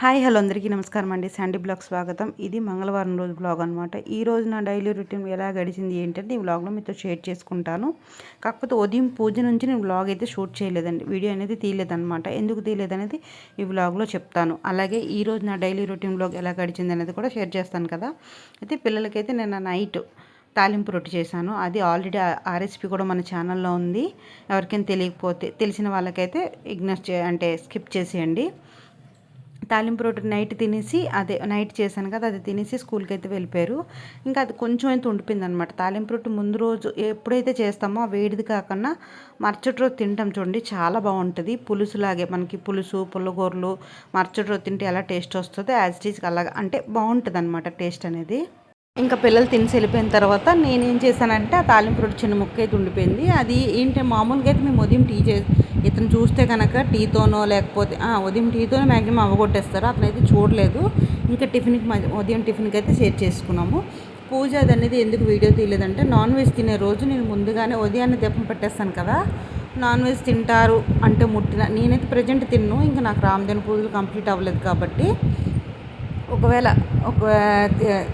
Hi hello అందరికీ నమస్కారం అండి. శాండీ బ్లాగ్ స్వాగతం. ఇది మంగళవారం రోజు బ్లాగ్ అనమాట ఈ రోజు నా డైలీ రొటీన్ ఎలా గడిచింది ఏంటంటే ఈ బ్లాగ్లో మీతో షేర్ చేసుకుంటాను. కాకపోతే ఉదయం పూజ నుంచి నేను బ్లాగ్ అయితే షూట్ చేయలేదండి. వీడియో అనేది తీయలేదన్నమాట. ఎందుకు తీయలేదనేది ఈ బ్లాగ్లో చెప్తాను. అలాగే ఈ రోజు నా డైలీ రొటీన్ బ్లాగ్ ఎలా గడిచింది అనేది కూడా షేర్ చేస్తాను కదా. అయితే పిల్లలకైతే నేను నైట్ తాలింపు రొట్టి చేశాను. అది ఆల్రెడీ ఆ రెసిపీ కూడా మన ఛానల్లో ఉంది. ఎవరికైనా తెలియకపోతే తెలిసిన వాళ్ళకైతే ఇగ్నోర్ చే అంటే స్కిప్ చేసేయండి. తాలింపు రోటి నైట్ తినేసి అదే నైట్ చేశాను కదా అది తినేసి స్కూల్కి అయితే వెళ్ళిపోయారు. ఇంకా అది కొంచెం అయితే ఉండిపోయింది అనమాట తాలింపు రొట్టె ముందు రోజు ఎప్పుడైతే చేస్తామో ఆ వేడిది కాకుండా మరుసటి రోజు తింటాం చూడండి చాలా బాగుంటుంది. పులుసులాగే మనకి పులుసు పుల్లగూరలు మరుసటి రోజు తింటే ఎలా టేస్ట్ వస్తుందో యాజ్ ఇట్ ఈజ్ అలాగా అంటే బాగుంటుంది అనమాట టేస్ట్ అనేది. ఇంకా పిల్లలు తినేసి వెళ్ళిపోయిన తర్వాత నేనేం చేశానంటే ఆ తాలింపు రొట్టె చిన్న ముక్క అయితే ఉండిపోయింది. అది ఏంటి మామూలుగా అయితే మేము ఉదయం టీ చే ఇతను చూస్తే కనుక టీతోనో లేకపోతే ఉదయం టీతోనే మ్యాక్సిమం అవ్వగొట్టేస్తారు అతనైతే చూడలేదు. ఇంకా టిఫిన్కి ఉదయం టిఫిన్కి అయితే షేర్ చేసుకున్నాము. పూజ అది అనేది ఎందుకు వీడియో తీయలేదంటే నాన్ వెజ్ తినే రోజు నేను ముందుగానే ఉదయాన్నే దీపం పెట్టేస్తాను కదా నాన్ వెజ్ తింటారు అంటే ముట్టిన నేనైతే ప్రజెంట్ తిన్ను ఇంకా నాకు రామదేన పూజలు కంప్లీట్ అవ్వలేదు కాబట్టి ఒకవేళ ఒక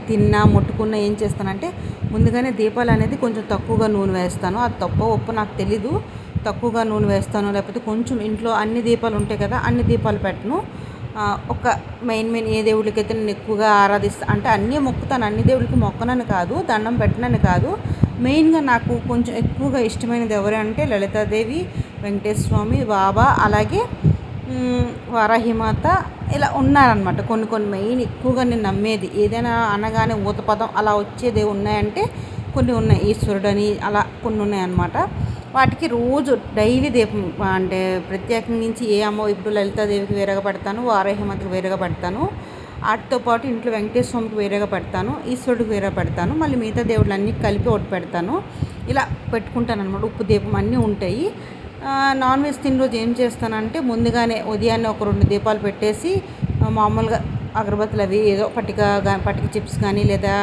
తిన్నా ముట్టుకున్నా ఏం చేస్తానంటే ముందుగానే దీపాలు అనేది కొంచెం తక్కువగా నూనె వేస్తాను. అది తప్ప ఉప్పు నాకు తెలీదు. తక్కువగా నూనె వేస్తాను. లేకపోతే కొంచెం ఇంట్లో అన్ని దీపాలు ఉంటాయి కదా అన్ని దీపాలు పెట్టను. ఒక మెయిన్ మెయిన్ ఏ దేవుడికైతే నేను ఎక్కువగా ఆరాధిస్తాను అంటే అన్నీ మొక్కుతాను. అన్ని దేవుడికి మొక్కనని కాదు దండం పెట్టనని కాదు. మెయిన్గా నాకు కొంచెం ఎక్కువగా ఇష్టమైనది ఎవరంటే లలితాదేవి వెంకటేశ్వర స్వామి బాబా అలాగే వారాహిమాత ఇలా ఉన్నారనమాట కొన్ని కొన్ని మెయిన్ ఎక్కువగా నేను నమ్మేది. ఏదైనా అనగానే ఊతపదం అలా వచ్చేది ఉన్నాయంటే కొన్ని ఉన్నాయి. ఈశ్వరుడని అలా కొన్ని ఉన్నాయన్నమాట. వాటికి రోజు డైలీ దీపం అంటే ప్రత్యేకించి ఏ అమ్మో ఇప్పుడు లలితాదేవికి వేరేగా పెడతాను వారాహిమతికి వేరేగా పెడతాను వాటితో పాటు ఇంట్లో వెంకటేశ్వర స్వామికి వేరేగా పెడతాను ఈశ్వరుడికి వేరే పెడతాను మళ్ళీ మిగతా దేవుళ్ళు అన్నీ కలిపి ఒకటి పెడతాను. ఇలా పెట్టుకుంటాను అనమాట ఉప్పు దీపం అన్నీ ఉంటాయి. నాన్ వెజ్ తిన్న రోజు ఏం చేస్తానంటే ముందుగానే ఉదయాన్నే ఒక రెండు దీపాలు పెట్టేసి మామూలుగా అగరబత్తులు అవి ఏదో పట్టిక పట్టిక చిప్స్ కానీ లేదా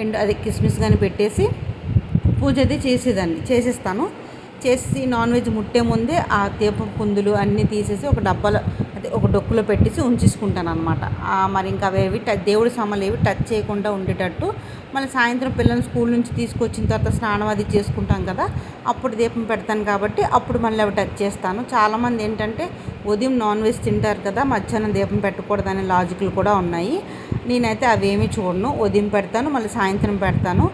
అండ్ అది కిస్మిస్ కానీ పెట్టేసి పూజ అది చేసేదాన్ని చేసేస్తాను. చేసి నాన్ వెజ్ ముట్టే ముందే ఆ దీపం కుందులు అన్నీ తీసేసి ఒక డబ్బాలో ఒక డొక్కులో పెట్టేసి ఉంచేసుకుంటాను అనమాట మరి ఇంకా అవేవి టచ్ దేవుడి సామాన్లు ఏవి టచ్ చేయకుండా ఉండేటట్టు మళ్ళీ సాయంత్రం పిల్లల్ని స్కూల్ నుంచి తీసుకొచ్చిన తర్వాత స్నానం అది చేసుకుంటాం కదా అప్పుడు దీపం పెడతాను కాబట్టి అప్పుడు మళ్ళీ అవి టచ్ చేస్తాను. చాలామంది ఏంటంటే ఉదయం నాన్ వెజ్ తింటారు కదా మధ్యాహ్నం దీపం పెట్టకూడదనే లాజిక్లు కూడా ఉన్నాయి. నేనైతే అవేమీ చూడను. ఉదయం పెడతాను మళ్ళీ సాయంత్రం పెడతాను.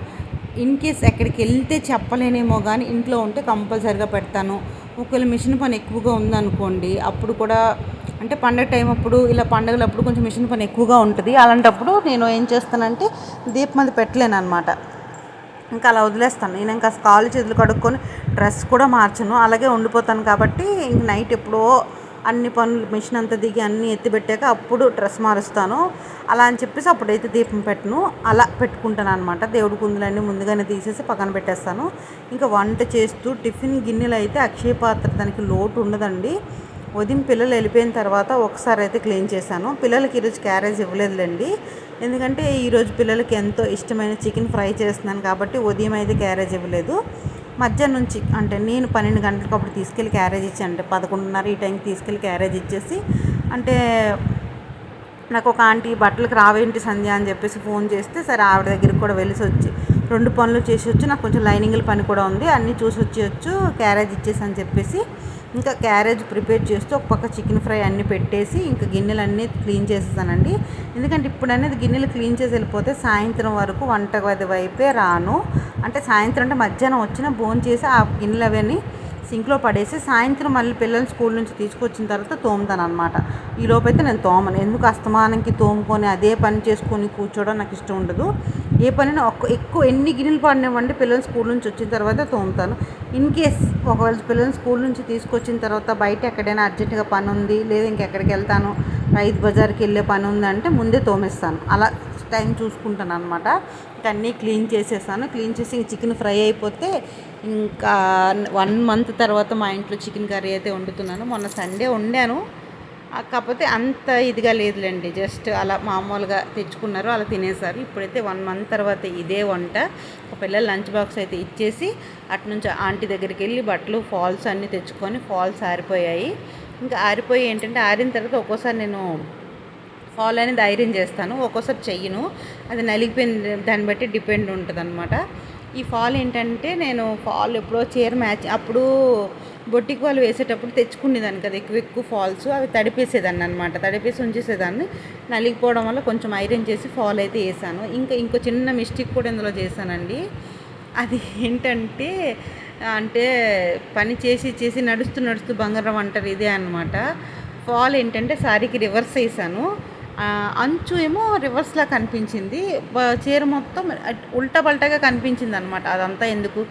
ఇన్ కేస్ ఎక్కడికి వెళ్తే చెప్పలేనేమో కానీ ఇంట్లో ఉంటే కంపల్సరిగా పెడతాను. ఒకవేళ మిషన్ పని ఎక్కువగా ఉందనుకోండి అప్పుడు కూడా అంటే పండగ టైం అప్పుడు ఇలా పండగలు అప్పుడు కొంచెం మిషన్ పని ఎక్కువగా ఉంటుంది. అలాంటప్పుడు నేను ఏం చేస్తానంటే దీపం అది పెట్టలేను అనమాట ఇంకా అలా వదిలేస్తాను. నేను ఇంకా కాలు చేతులు కడుక్కొని డ్రెస్ కూడా మార్చను. అలాగే ఉండిపోతాను కాబట్టి ఇంక నైట్ ఎప్పుడో అన్ని పనులు మిషన్ అంతా దిగి అన్నీ ఎత్తిపెట్టాక అప్పుడు డ్రెస్ మారుస్తాను. అలా అని చెప్పేసి అప్పుడైతే దీపం పెట్టను. అలా పెట్టుకుంటాను అనమాట దేవుడి కుందులన్నీ ముందుగానే తీసేసి పక్కన పెట్టేస్తాను. ఇంకా వంట చేస్తూ టిఫిన్ గిన్నెలు అయితే అక్షయ పాత్ర దానికి లోటు ఉండదండి. ఉదయం పిల్లలు వెళ్ళిపోయిన తర్వాత ఒకసారి అయితే క్లీన్ చేశాను. పిల్లలకి ఈరోజు క్యారేజ్ ఇవ్వలేదులేండి. ఎందుకంటే ఈరోజు పిల్లలకి ఎంతో ఇష్టమైన చికెన్ ఫ్రై చేస్తున్నాను కాబట్టి ఉదయం అయితే క్యారేజ్ ఇవ్వలేదు. మధ్యాహ్నం నుంచి అంటే నేను పన్నెండు గంటలకు అప్పుడు తీసుకెళ్ళి క్యారేజ్ ఇచ్చాను అంటే పదకొండున్నర ఈ టైంకి తీసుకెళ్ళి క్యారేజ్ ఇచ్చేసి అంటే నాకు ఒక ఆంటీ బట్టలకు రావేంటి సంధ్య అని చెప్పేసి ఫోన్ చేస్తే సరే ఆవిడ దగ్గరికి కూడా వెళ్ళి వచ్చి రెండు పనులు చేసి వచ్చి నాకు కొంచెం లైనింగ్ల పని కూడా ఉంది అన్నీ చూసి వచ్చి క్యారేజ్ ఇచ్చేసి అని చెప్పేసి ఇంకా క్యారేజ్ ప్రిపేర్ చేస్తూ ఒక పక్క చికెన్ ఫ్రై అన్నీ పెట్టేసి ఇంకా గిన్నెలు అన్నీ క్లీన్ చేసేసానండి. ఎందుకంటే ఇప్పుడు అనేది గిన్నెలు క్లీన్ చేసి వెళ్ళిపోతే సాయంత్రం వరకు వంట గది వైపే రాను. అంటే సాయంత్రం అంటే మధ్యాహ్నం వచ్చిన భోజనం చేసి ఆ గిన్నెలు అవన్నీ సింక్లో పడేసి సాయంత్రం మళ్ళీ పిల్లల్ని స్కూల్ నుంచి తీసుకొచ్చిన తర్వాత తోముతాను అనమాట ఈ లోపైతే నేను తోమను. ఎందుకు అస్తమానంకి తోముకొని అదే పని చేసుకొని కూర్చోవడం నాకు ఇష్టం ఉండదు. ఏ పనిని ఎక్కువ ఎన్ని గిన్నెలు పడినవ్వండి పిల్లలు స్కూల్ నుంచి వచ్చిన తర్వాత తోముతాను. ఇన్ కేస్ ఒకవేళ పిల్లల్ని స్కూల్ నుంచి తీసుకొచ్చిన తర్వాత బయట ఎక్కడైనా అర్జెంటుగా పని ఉంది లేదా ఇంకెక్కడికి వెళ్తాను రైతు బజార్కి వెళ్ళే పని ఉందంటే ముందే తోమేస్తాను. అలా టైం చూసుకుంటాను అనమాట అన్నీ క్లీన్ చేసేసాను. క్లీన్ చేసి చికెన్ ఫ్రై అయిపోతే ఇంకా వన్ మంత్ తర్వాత మా ఇంట్లో చికెన్ కర్రీ అయితే వండుతున్నాను. మొన్న సండే వండాను. కాకపోతే అంత ఇదిగా లేదులేండి. జస్ట్ అలా మామూలుగా తెచ్చుకున్నారు అలా తినేసారు. ఇప్పుడైతే వన్ మంత్ తర్వాత ఇదే వంట. ఒక పిల్లలు లంచ్ బాక్స్ అయితే ఇచ్చేసి అటు నుంచి ఆంటీ దగ్గరికి వెళ్ళి బట్టలు ఫాల్స్ అన్నీ తెచ్చుకొని ఫాల్స్ ఆరిపోయాయి. ఇంకా ఆరిపోయి ఏంటంటే ఆరిన తర్వాత ఒక్కోసారి నేను ఫాల్ అనేది ఐరన్ చేస్తాను. ఒక్కోసారి చెయ్యను. అది నలిగిపోయిన దాన్ని బట్టి డిపెండ్ ఉంటుంది అనమాట ఈ ఫాల్ ఏంటంటే నేను ఫాల్ ఎప్పుడో చీర మ్యాచ్ అప్పుడు బొట్టికి వాళ్ళు వేసేటప్పుడు తెచ్చుకునేదాన్ని కదా ఎక్కువ ఎక్కువ ఫాల్స్. అవి తడిపేసేదాన్ని అనమాట తడిపేసి ఉంచేసేదాన్ని. నలిగిపోవడం వల్ల కొంచెం ఐరన్ చేసి ఫాల్ అయితే వేసాను. ఇంకా ఇంకో చిన్న మిస్టేక్ కూడా ఇందులో చేశానండి. అది ఏంటంటే అంటే పని చేసి చేసి నడుస్తూ నడుస్తూ బంగారం అంటారు ఇదే అనమాట ఫాల్ ఏంటంటే సారీకి రివర్స్ వేసాను. అంచు ఏమో రివర్స్లా కనిపించింది. చీర మొత్తం ఉల్టా పల్టాగా కనిపించింది అనమాట అదంతా ఎందుకు?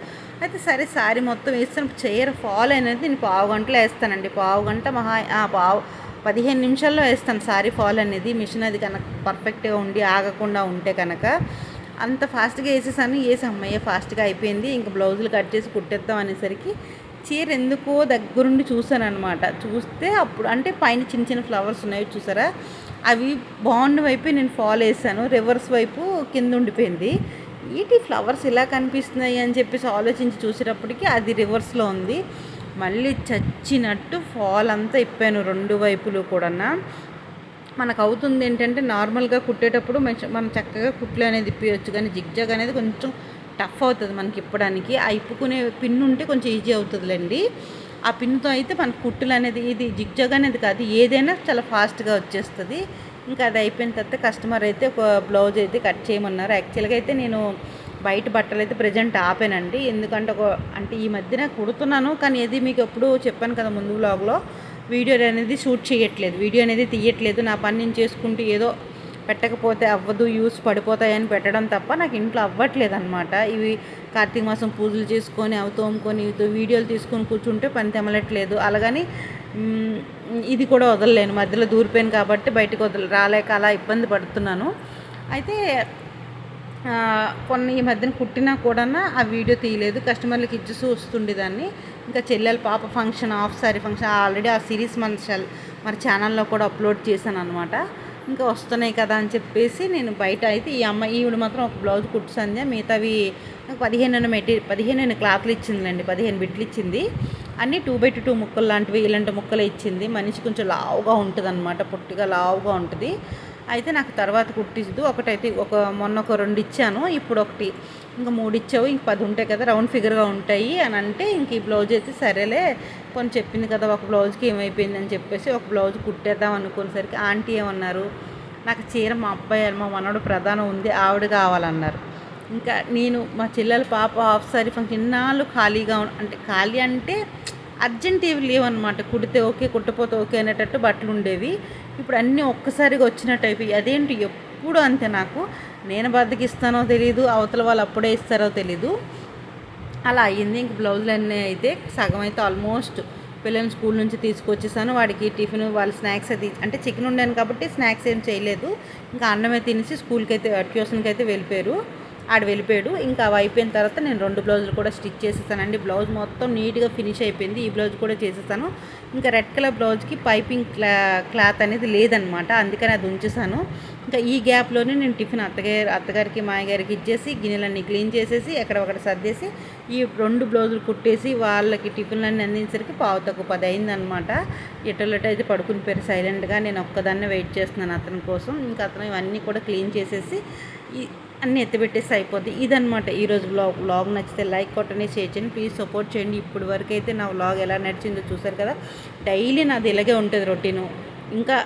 అయితే సరే శారీ మొత్తం వేస్తాను. చీర ఫాల్ అనేది నేను పావు గంటలో వేస్తానండి. పావు గంట మహా పావు పదిహేను నిమిషాల్లో వేస్తాను శారీ ఫాల్ అనేది. మిషన్ అది కనుక పర్ఫెక్ట్గా ఉండి ఆగకుండా ఉంటే కనుక అంత ఫాస్ట్గా వేసేసాను. వేసి అమ్మయ్య ఫాస్ట్గా అయిపోయింది. ఇంకా బ్లౌజులు కట్ చేసి కుట్టేద్దాం అనేసరికి చీర ఎందుకో దగ్గరుండి చూసాను అనమాట చూస్తే అప్పుడు అంటే పైన చిన్న చిన్న ఫ్లవర్స్ ఉన్నాయి చూసారా? అవి బాండ్ వైపు నేను ఫాలో వేసాను రివర్స్ వైపు కింద ఉండిపోయింది. వీటి ఫ్లవర్స్ ఇలా కనిపిస్తున్నాయి అని చెప్పేసి ఆలోచించి చూసేటప్పటికి అది రివర్స్లో ఉంది. మళ్ళీ చచ్చినట్టు ఫాల్ అంతా ఇప్పాను రెండు వైపులు కూడా మనకు అవుతుంది ఏంటంటే నార్మల్గా కుట్టేటప్పుడు మనం చక్కగా కుట్లు అనేది ఇప్పవచ్చు కానీ జిగ్జాగ్ అనేది కొంచెం టఫ్ అవుతుంది మనకి ఇప్పడానికి. ఆ ఇప్పుకునే పిన్ ఉంటే కొంచెం ఈజీ అవుతుందిలేండి. ఆ పిన్తో అయితే మనకు కుట్టులు అనేది ఇది జిగ్జాగ్ అనేది కాదు ఏదైనా చాలా ఫాస్ట్గా వచ్చేస్తుంది. ఇంకా అది అయిపోయిన తర్వాత కస్టమర్ అయితే ఒక బ్లౌజ్ అయితే కట్ చేయమన్నారు. యాక్చువల్గా అయితే నేను బయట బట్టలు అయితే ప్రజెంట్ ఆపానండి. ఎందుకంటే ఒక అంటే ఈ మధ్యన కుడుతున్నాను. కానీ ఏది మీకు ఎప్పుడు చెప్పాను కదా ముందు బ్లాగ్లో వీడియో అనేది షూట్ చేయట్లేదు. వీడియో అనేది తీయట్లేదు. నా పని నేను చేసుకుంటూ ఏదో పెట్టకపోతే అవ్వదు యూస్ పడిపోతాయని పెట్టడం తప్ప నాకు ఇంట్లో అవ్వట్లేదు అనమాట ఇవి కార్తీక మాసం పూజలు చేసుకొని అవి తోముకొని వీడియోలు తీసుకొని కూర్చుంటే పని తెమలట్లేదు. అలాగని ఇది కూడా వదలలేను. మధ్యలో దూరిపోయాను కాబట్టి బయటకు వదల రాలేక అలా ఇబ్బంది పడుతున్నాను. అయితే కొన్ని ఈ మధ్యన కుట్టినా కూడా ఆ వీడియో తీయలేదు. కస్టమర్లకి ఇచ్చేసి వస్తుండేదాన్ని. ఇంకా చెల్లెల పాప function of sorry function already ఆ సిరీస్ మన మన ఛానల్లో కూడా అప్లోడ్ చేశాను అనమాట ఇంకా వస్తున్నాయి కదా అని చెప్పేసి నేను బయట అయితే ఈ అమ్మాయి ఈవిడ మాత్రం ఒక బ్లౌజ్ కుట్టిసంది మిగతావి పదిహేను మెటీరియల్ పదిహేను క్లాత్లు ఇచ్చిందిలేండి పదిహేను బిట్లు ఇచ్చింది. అన్నీ టూ బై టూ ముక్కలు లాంటివి ఇలాంటి ముక్కలు ఇచ్చింది. మనిషి కొంచెం లావుగా ఉంటుంది అనమాట పొట్టిగా లావుగా ఉంటుంది. అయితే నాకు తర్వాత కుట్టిద్దు. ఒకటైతే ఒక మొన్న ఒక రెండు ఇచ్చాను. ఇప్పుడు ఒకటి ఇంకా మూడు ఇచ్చావు ఇంక పది ఉంటాయి కదా రౌండ్ ఫిగర్గా ఉంటాయి అని అంటే ఇంక ఈ బ్లౌజ్ అయితే సరేలే కొన్ని చెప్పింది కదా ఒక బ్లౌజ్కి ఏమైపోయింది అని చెప్పేసి ఒక బ్లౌజ్ కుట్టేద్దాం అనుకునేసరికి ఆంటీ ఏమన్నారు నాకు చీర మా అబ్బాయి మా మనడు ప్రధానం ఉంది ఆవిడ కావాలన్నారు. ఇంకా నేను మా చెల్లెల పాప హాఫ్ సారీ ఫంక్షన్ ఇన్నాళ్ళు ఖాళీగా అంటే ఖాళీ అంటే అర్జెంట్ ఏవి లేవన్నమాట కుడితే ఓకే కుట్టపోతే ఓకే అనేటట్టు బట్టలు ఉండేవి ఇప్పుడు అన్నీ ఒక్కసారిగా వచ్చినట్టు అయిపోయి అదేంటి ఎప్పుడు అంతే నాకు? నేను బద్దకిస్తానో తెలియదు అవతల వాళ్ళు అప్పుడే ఇస్తారో తెలీదు. అలా అయ్యింది. ఇంక బ్లౌజులు అన్నీ అయితే సగం అయితే ఆల్మోస్ట్ పిల్లల్ని స్కూల్ నుంచి తీసుకొచ్చేసాను. వాడికి టిఫిన్ వాళ్ళ స్నాక్స్ అయితే అంటే చికెన్ ఉండాను కాబట్టి స్నాక్స్ ఏం చేయలేదు. ఇంకా అన్నమే తినేసి స్కూల్కి అయితే ట్యూషన్కి అయితే వెళ్ళిపోయారు. ఆడు వెళ్ళిపోయాడు. ఇంకా అవి అయిపోయిన తర్వాత నేను రెండు బ్లౌజులు కూడా స్టిచ్ చేసేసానండి. బ్లౌజ్ మొత్తం నీట్గా ఫినిష్ అయిపోయింది. ఈ బ్లౌజ్ కూడా చేసేసాను. ఇంకా రెడ్ కలర్ బ్లౌజ్కి పైపింగ్ క్లా క్లాత్ అనేది లేదనమాట. అందుకని అది ఉంచేసాను. ఇంకా ఈ గ్యాప్లోనే నేను టిఫిన్ అత్తగారి అత్తగారికి మాయగారికి ఇచ్చేసి గిన్నెలన్నీ క్లీన్ చేసేసి ఎక్కడ సర్దేసి ఈ రెండు బ్లౌజులు కుట్టేసి వాళ్ళకి టిఫిన్లన్నీ అందించేసరికి పావు తక్కువ పది అయిందనమాట. ఎటోలట అయితే పడుకుని పేరు సైలెంట్గా. నేను ఒక్కదాన్నే వెయిట్ చేస్తున్నాను అతని కోసం. ఇంకా అతను ఇవన్నీ కూడా క్లీన్ చేసేసి అన్నీ ఎత్తిపెట్టేసి అయిపోద్ది. ఇదనమాట ఈరోజు బ్లాగ్ బ్లాగ్ నచ్చితే లైక్ కొట్టని చేయండి ప్లీజ్ సపోర్ట్ చేయండి. ఇప్పుడు వరకు అయితే నా బ్లాగ్ ఎలా నడిచిందో చూసారు కదా? డైలీ నాది ఇలాగే ఉంటుంది రొటీను ఇంకా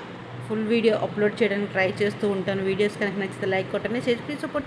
ఫుల్ వీడియో అప్లోడ్ చేయడానికి ట్రై చేస్తూ ఉంటాను. వీడియోస్ కనుక నచ్చితే లైక్ కొట్టని షేర్ ప్లీజ్ సపోర్ట్